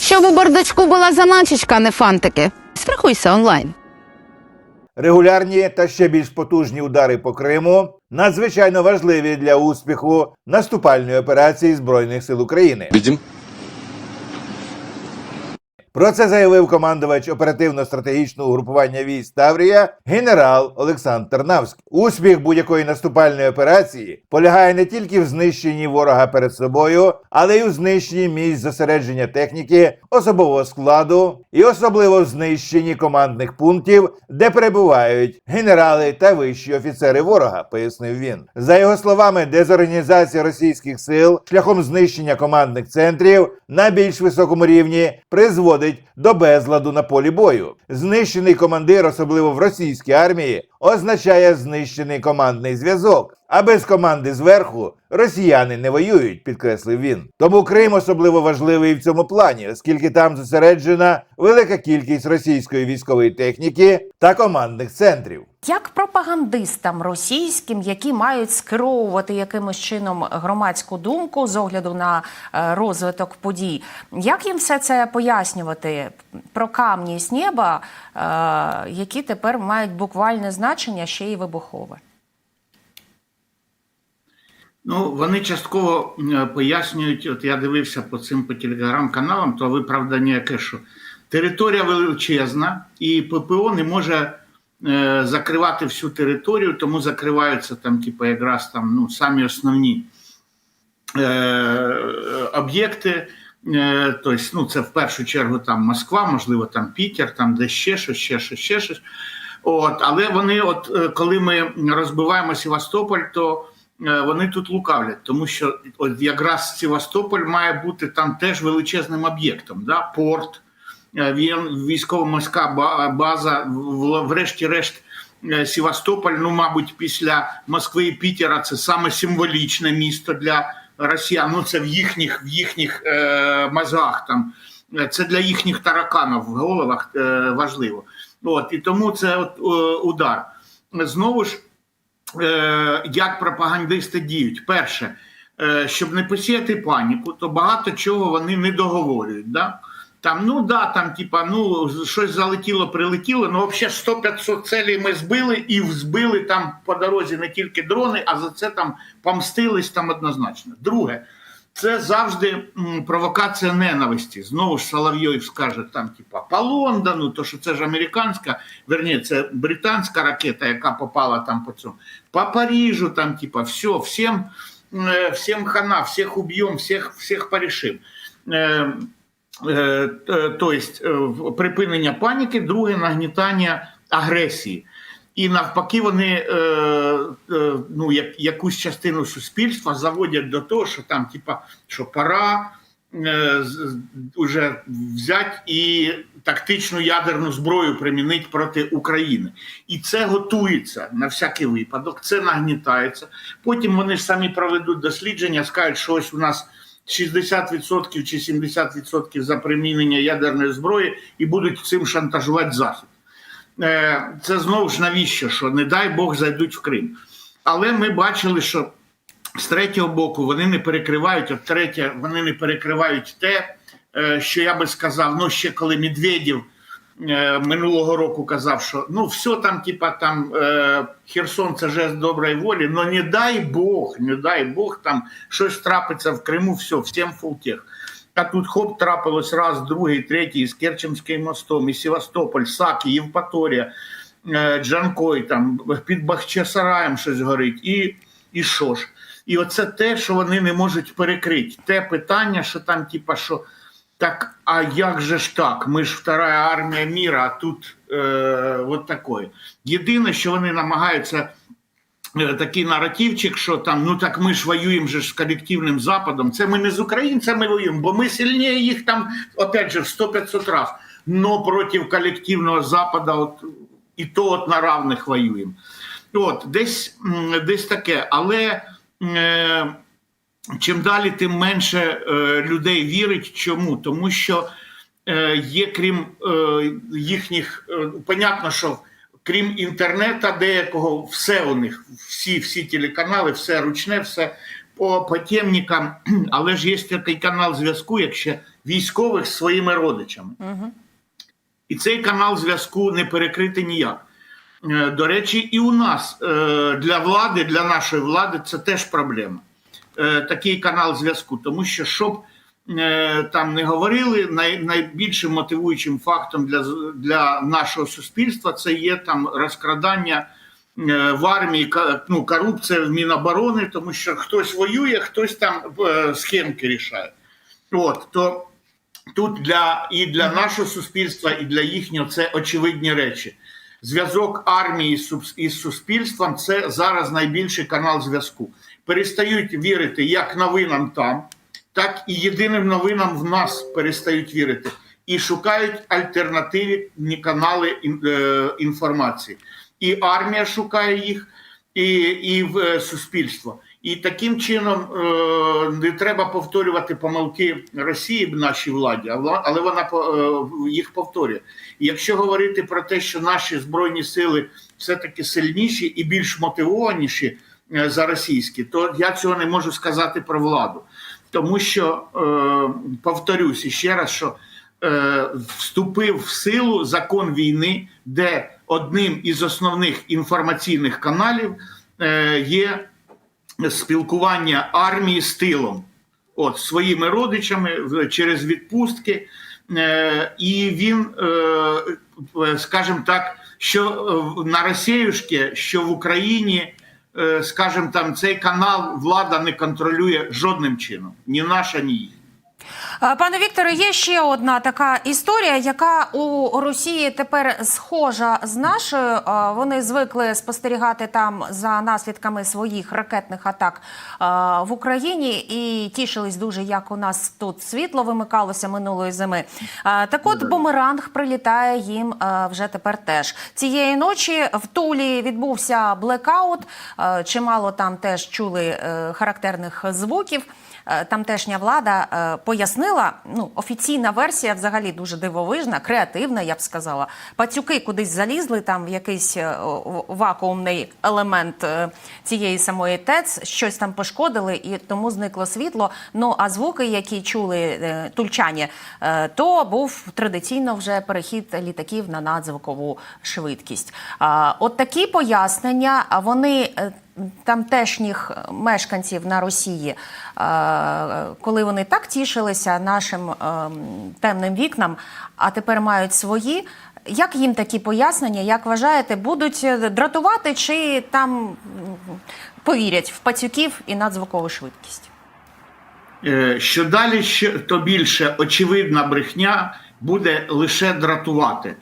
Щоб у бардачку була заначечка, а не фантики. Страхуйся онлайн. Регулярні та ще більш потужні удари по Криму надзвичайно важливі для успіху наступальної операції Збройних сил України. Видим? Про це заявив командувач оперативно-стратегічного групування військ Таврія генерал Олександр Тернавський. Успіх будь-якої наступальної операції полягає не тільки в знищенні ворога перед собою, але й у знищенні місць зосередження техніки, особового складу і особливо в знищенні командних пунктів, де перебувають генерали та вищі офіцери ворога, пояснив він. За його словами, дезорганізація російських сил шляхом знищення командних центрів на більш високому рівні призводить до безладу на полі бою. Знищений командир, особливо в російській армії, означає знищений командний зв'язок. А без команди зверху росіяни не воюють, підкреслив він. Тому Крим особливо важливий в цьому плані, оскільки там зосереджена велика кількість російської військової техніки та командних центрів. Як пропагандистам російським, які мають скеровувати якимось чином громадську думку з огляду на е, розвиток подій, як їм все це пояснювати про камні з неба, е, які тепер мають буквальне значення ще й вибухове? Ну, вони частково е, пояснюють, от я дивився по цим по телеграм-каналам, то виправдання яке, що територія величезна, і ППО не може е, закривати всю територію, тому закриваються там, типу, якраз там ну, самі основні е, об'єкти. Е, тобто, ну, це в першу чергу там Москва, можливо, там Пітер, там де ще щось, ще щось, ще щось. От, але вони, от е, коли ми розбиваємо Севастополь, то е, вони тут лукавлять, тому що от якраз Севастополь має бути там теж величезним об'єктом. Да? Порт, е, військово-морська база, врешті-решт. Севастополь, ну, мабуть, після Москви і Пітера це саме символічне місто для росіян. Ну, це в їхніх, в їхніх е, мозгах там. Е, Це для їхніх тараканів в головах е, важливо. От, і тому це от, е, удар. Знову ж, як пропагандисти діють. Перше, щоб не посіяти паніку, то багато чого вони не договорюють. Да? Там, ну да, там, типа, ну, щось залетіло, прилетіло, ну, взагалі 100-500 целей ми збили і збили там по дорозі не тільки дрони, а за це там помстились там однозначно. Друге, це завжди провокація ненависті. Знову ж Соловйов скаже там, типа, по Лондону, то що це ж американська, верні, це британська ракета, яка попала там по цьому, по Парижу, там, типа, все, всім, е, всім хана, всіх уб'ємо, всіх, всіх порішимо. Е, Е, тобто припинення паніки, друге нагнітання агресії. І навпаки, вони е, е, ну, як, якусь частину суспільства заводять до того, що там, типа, що пора е, уже взяти і тактичну ядерну зброю примінити проти України. І це готується на всякий випадок, це нагнітається. Потім вони ж самі проведуть дослідження, скажуть, що ось у нас 60% чи 70% за примінення ядерної зброї і будуть цим шантажувати Захід. Е, Це знову ж навіщо? Що не дай Бог зайдуть в Крим. Але ми бачили, що з третього боку вони не перекривають, от третє, вони не перекривають те, е, що я би сказав, ну ще коли Медведєв е, минулого року казав, що ну все там, типа там Херсон це жест доброї волі, але не дай Бог, не дай Бог, там щось трапиться в Криму, все, всім фултех. А тут хоп, трапилось раз, другий, третій, з Керченським мостом, і Севастополь, Саки, Євпаторія, е, Джанкой, там під Бахчисараєм щось горить, і, і що ж? І оце те, що вони не можуть перекрити. Те питання, що там, типа, що так, а як же ж так? Ми ж вторая армія міра, а тут е, от такое. Єдине, що вони намагаються такий наративчик, що там, ну так ми ж воюємо же з колективним Западом. Це ми не з українцями воюємо, бо ми сильніше їх там, опять же, в 100-500 раз. Но проти колективного Запада, от, і то от на равних воюємо. От, десь, десь таке. Але е, чим далі, тим менше е, людей вірить. Чому? Тому що е, є, крім е, їхніх, е, понятно, що крім інтернету, деякого, все у них, всі, всі телеканали, все ручне, все по, по темникам, але ж є такий канал зв'язку, як ще військових з своїми родичами. І цей канал зв'язку не перекрити ніяк. Е, До речі, і у нас е, для влади, для нашої влади, це теж проблема. Е, Такий канал зв'язку, тому що щоб там не говорили, най, найбільшим мотивуючим фактом для, для нашого суспільства це є там розкрадання е, в армії, ну, корупція в Міноборони, тому що хтось воює, хтось там е, схемки рішає. От, то тут для і для нашого суспільства, і для їхнього це очевидні речі. Зв'язок армії із суспільством це зараз найбільший канал зв'язку. Перестають вірити як новинам там, так і єдиним новинам в нас перестають вірити. І шукають альтернативні канали е, інформації. І армія шукає їх, і, і в е, суспільство. І таким чином е, не треба повторювати помилки Росії в нашій владі, але вона їх повторює. І якщо говорити про те, що наші збройні сили все-таки сильніші і більш мотивованіші за російські, то я цього не можу сказати про владу. Тому що е, повторюсь іще раз, що е, вступив в силу закон війни, де одним із основних інформаційних каналів е, є спілкування армії з тилом, от своїми родичами через відпустки. Е, і він, е, скажімо так, що е, на Росіюшки, що в Україні, е, скажімо там, цей канал влада не контролює жодним чином, ні наша, ні їх. Пане Вікторе, є ще одна така історія, яка у Росії тепер схожа з нашою. Вони звикли спостерігати там за наслідками своїх ракетних атак в Україні і тішились дуже, як у нас тут світло вимикалося минулої зими. Так от бумеранг прилітає їм вже тепер теж. Цієї ночі в Тулі відбувся блекаут. Чимало там теж чули е, характерних звуків. Е, Тамтешня влада е, пояснила, ну офіційна версія взагалі дуже дивовижна, креативна, я б сказала. Пацюки кудись залізли там в якийсь е, вакуумний елемент е, цієї самої ТЕЦ, щось там пошкодили, і тому зникло світло. Ну а звуки, які чули е, тульчані, то був традиційно вже перехід літаків на надзвукову швидкість. От такі пояснення, вони. Е, Тамтешніх мешканців на Росії, е, коли вони так тішилися нашим ем, темним вікнам, а тепер мають свої. Як їм такі пояснення, як вважаєте, будуть дратувати чи там повірять в пацюків і надзвукову швидкість? Е, Що далі, то більше очевидна брехня буде лише дратувати.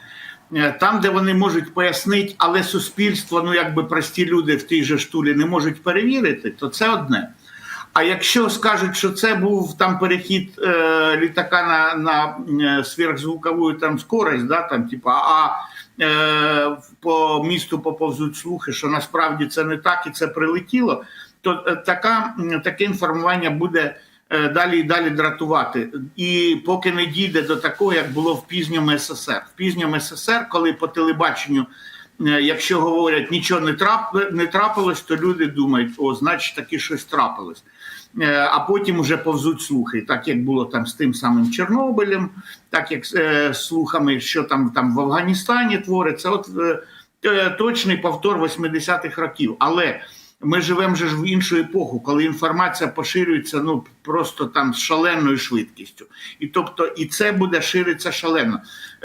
Е, Там, де вони можуть пояснити, але суспільство, ну якби прості люди в тій же штулі не можуть перевірити, то це одне. А якщо скажуть, що це був там перехід е, літака на, на е, сверхзвукову там скорость, да, там, типа, а е, по місту поповзуть слухи, що насправді це не так і це прилетіло, то е, така, таке інформування буде далі і далі дратувати. І поки не дійде до такого, як було в пізньому СССР. В пізньому СССР, коли по телебаченню, е, якщо говорять нічого не, трап, не трапилось, то люди думають, о, значить таки щось трапилось. Е, А потім вже повзуть слухи, так як було там з тим самим Чорнобилем, так як е, з слухами, що там, там в Афганістані твориться. От е, е, точний повтор 80-х років. Але ми живемо ж в іншу епоху, коли інформація поширюється ну просто там з шаленою швидкістю. І тобто, і це буде ширитися шалено.